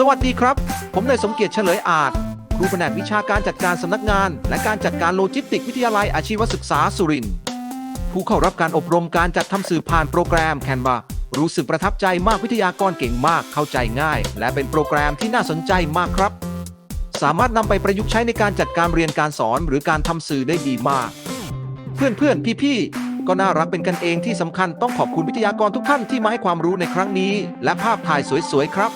สวัสดีครับ ผมนายสมเกียรติเฉลยอาจครูแผนกวิชาการจัดการสำนักงาน และการจัดการโลจิสติกวิทยาลัยอาชีวศึกษาสุรินทร์ผู้เข้ารับการอบรมการจัดทำสื่อผ่านโปรแกรมแคนวารู้สึกประทับใจมากวิทยากรเก่งมากเข้าใจง่าย และเป็นโปรแกรมที่น่าสนใจมากครับ สามารถนำไปประยุกต์ใช้ในการจัดการเรียนการสอนหรือการทำสื่อได้ดีมาก เพื่อนเพื่อนพี่พี่ก็น่ารักเป็นกันเองที่สำคัญต้องขอบคุณวิทยากรทุกท่านที่มาให้ความรู้ในครั้งนี้ และภาพถ่ายสวยๆครับ